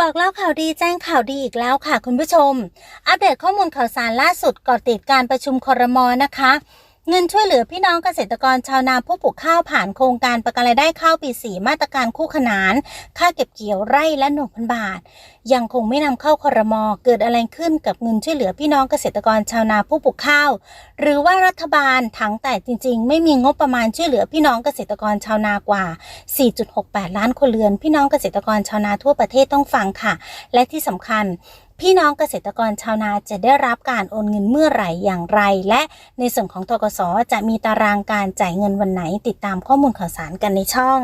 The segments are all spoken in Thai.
บอกเล่าข่าวดีแจ้งข่าวดีอีกแล้วค่ะคุณผู้ชม อัปเดตข้อมูลข่าวสารล่าสุดก่อติดการประชุมคอรมอนะคะ เงินช่วยเหลือพี่น้องเกษตรกรชาวนาผู้ปลูกข้าวผ่านโครงการประกันรายได้ข้าวปีสีมาตรการคู่ขนาน ค่าเก็บเกี่ยวไร่ละหนึ่งพันบาท ยังคงไม่นำเข้าคอรมอเกิดอะไรขึ้นกับเงินช่วยเหลือพี่น้องเกษตรกรชาวนาผู้ปลูกข้าว หรือว่ารัฐบาลถังแต่จริง ๆ ไม่มีงบประมาณช่วยเหลือพี่น้องเกษตรกรชาวนากว่า 4.68 ล้านคนเรือน พี่น้องเกษตรกรชาวนาทั่วประเทศต้องฟังค่ะ และที่สำคัญพี่น้องเกษตรกรชาวนาจะได้รับการโอนเงินเมื่อไหร่อย่างไร และในส่วนของทกสจะมีตารางการจ่ายเงินวันไหนติดตามข้อมูลข่าวสารกันในช่อง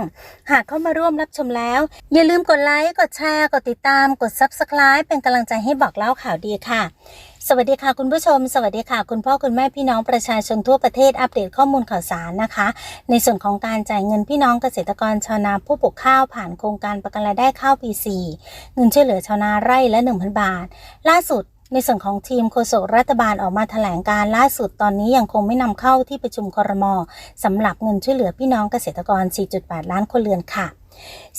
หากเข้ามาร่วมรับชมแล้ว อย่าลืมกดไลค์กดแชร์กดติดตามกด Subscribe เป็นกำลังใจให้บอกเล่าข่าวดีค่ะ สวัสดีค่ะคุณผู้ชม สวัสดีค่ะ คุณพ่อคุณแม่พี่น้องประชาชนทั่วประเทศอัปเดตข้อมูลข่าวสารนะคะ ในส่วนของการจ่ายเงินพี่น้องเกษตรกรชาวนาผู้ปลูกข้าวผ่านโครงการประกันรายได้ข้าวปี4เงินช่วยเหลือชาวนาไร่ละ 1,000 บาท ล่าสุดในส่วนของทีมโฆษกรัฐบาลออกมาแถลงการล่าสุดตอนนี้ยังคงไม่นำเข้าที่ประชุมครมสำหรับเงินช่วยเหลือพี่น้องเกษตรกร 4.8 ล้านคนเรือนค่ะ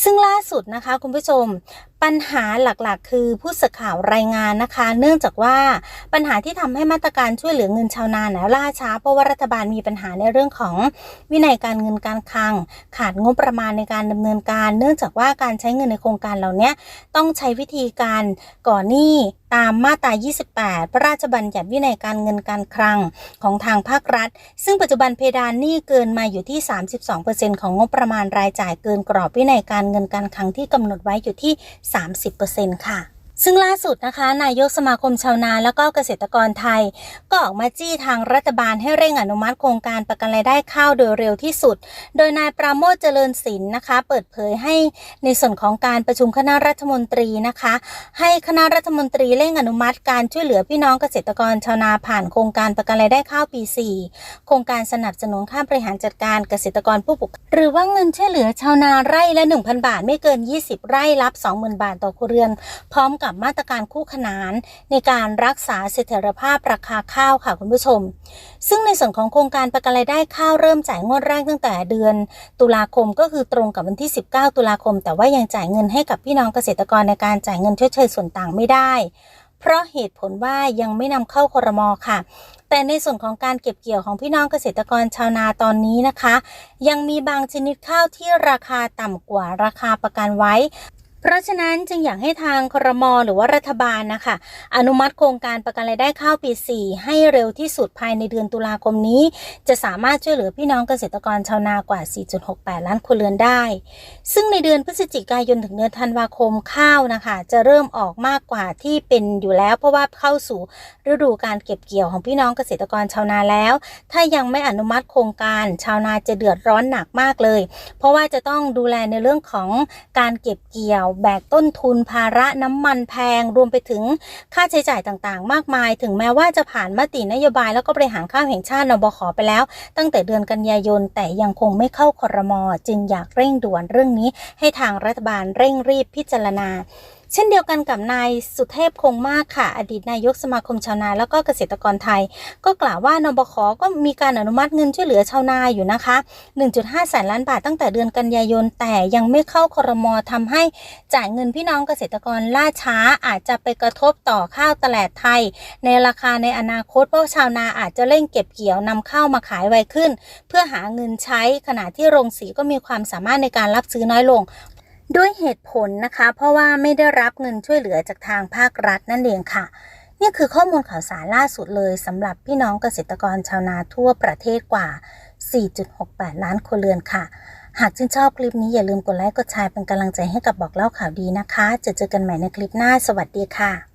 ซึ่งล่าสุดนะคะคุณผู้ชม ปัญหาหลักๆ คือผู้สื่อข่าวรายงานนะคะ เนื่องจากว่าปัญหาที่ทำให้มาตรการช่วยเหลือเงินชาวนานะล่าช้า เพราะว่ารัฐบาลมีปัญหาในเรื่องของวินัยการเงินการคลัง ขาดงบประมาณในการดำเนินการ เนื่องจากว่าการใช้เงินในโครงการเหล่านี้ต้องใช้วิธีการก่อนหนี้ตามมาตรา 28 พระราชบัญญัติวินัยการเงินการคลังของทางภาครัฐ ซึ่งปัจจุบันเพดานหนี้เกินมาอยู่ที่ 32%ของงบประมาณรายจ่ายเกินกรอบวินัยการเงินการคลังที่กำหนดไว้อยู่ที่30%ค่ะ ซึ่งล่าสุดนะคะนายกสมาคมชาวนาและก็เกษตรกรไทย ก็ออกมาจี้ทางรัฐบาลให้เร่งอนุมัติโครงการประกันรายได้ข้าวโดยเร็วที่สุด โดยนายปราโมทเจริญศิลป์นะคะ เปิดเผยให้ในส่วนของการประชุมคณะรัฐมนตรีนะคะ ให้คณะรัฐมนตรีเร่งอนุมัติการช่วยเหลือพี่น้องเกษตรกรชาวนาผ่านโครงการประกันรายได้ข้าวปี 4 โครงการสนับสนุนค่าบริหารจัดการเกษตรกรผู้ปลูกหรือว่าเงินช่วยเหลือชาวนาไร่ละ 1,000 บาท ไม่เกิน 20 ไร่รับ 20,000 บาทต่อครัวเรือน พร้อมกับมาตรการคู่ขนาน ในการรักษาเสถียรภาพราคาข้าวค่ะคุณผู้ชม ซึ่งในส่วนของโครงการประกันรายได้ข้าวเริ่มจ่ายงวดแรกตั้งแต่เดือน ตุลาคมก็คือตรงกับวันที่ 19 ตุลาคม แต่ว่ายังจ่ายเงินให้กับพี่น้องเกษตรกรในการจ่ายเงินชดเชยส่วนต่างไม่ได้ เพราะเหตุผลว่ายังไม่นำเข้าครมค่ะแต่ในส่วนของการเก็บเกี่ยวของพี่น้องเกษตรกรชาวนาตอนนี้นะคะ ยังมีบางชนิดข้าวที่ราคาต่ำกว่าราคาประกันไว้ เพราะฉะนั้นจึงอยากให้ทางครมหรือว่ารัฐบาลนะคะ อนุมัติโครงการประกันรายได้ข้าวปี 4 ให้เร็วที่สุดภายในเดือนตุลาคมนี้ จะสามารถช่วยเหลือพี่น้องเกษตรกรชาวนากว่า 4.68 ล้านครัวเรือนได้ ซึ่งในเดือนพฤศจิกายนถึงเดือนธันวาคมข้าวนะคะ จะเริ่มออกมากกว่าที่เป็นอยู่แล้ว เพราะว่าเข้าสู่ฤดูการเก็บเกี่ยวของพี่น้องเกษตรกรชาวนาแล้ว ถ้ายังไม่อนุมัติโครงการชาวนาจะเดือดร้อนหนักมากเลย เพราะว่าจะต้องดูแลในเรื่องของการเก็บเกี่ยวแบกต้นทุนภาระน้ำมันแพง รวมไปถึงค่าใช้จ่ายต่างๆ มากมาย ถึงแม้ว่าจะผ่านมตินโยบายแล้วก็บริหารข้าวแห่งชาตินบขไปแล้ว ตั้งแต่เดือนกันยายน แต่ยังคงไม่เข้าครม จึงอยากเร่งด่วนเรื่องนี้ ให้ทางรัฐบาลเร่งรีบพิจารณา เช่นเดียวกันกับนายสุเทพคงมากค่ะ อดีตนายกสมาคมชาวนาแล้วก็เกษตรกรไทย ก็กล่าวว่านบขก็มีการอนุมัติเงินช่วยเหลือชาวนาอยู่นะคะ 1.5 แสนล้านบาทตั้งแต่เดือนกันยายน แต่ยังไม่เข้าครมทำให้จ่ายเงินพี่น้องเกษตรกรล่าช้าอาจจะไปกระทบต่อข้าวตลาดไทย ในราคาในอนาคตเพราะชาวนาอาจจะเร่งเก็บเกี่ยวนำเข้ามาขายไวขึ้น เพื่อหาเงินใช้ขณะที่โรงสีก็มีความสามารถในการรับซื้อน้อยลง ด้วยเหตุผลนะคะ เพราะว่าไม่ได้รับเงินช่วยเหลือจากทางภาครัฐนั่นเองค่ะ นี่คือข้อมูลข่าวสารล่าสุดเลยสำหรับพี่น้องเกษตรกรชาวนาทั่วประเทศกว่า 4.68 ล้านครัวเรือนค่ะ หากชื่นชอบคลิปนี้อย่าลืมกดไลค์กดแชร์เป็นกำลังใจให้กับบอกเล่าข่าวดีนะคะ จะเจอกันใหม่ในคลิปหน้า สวัสดีค่ะ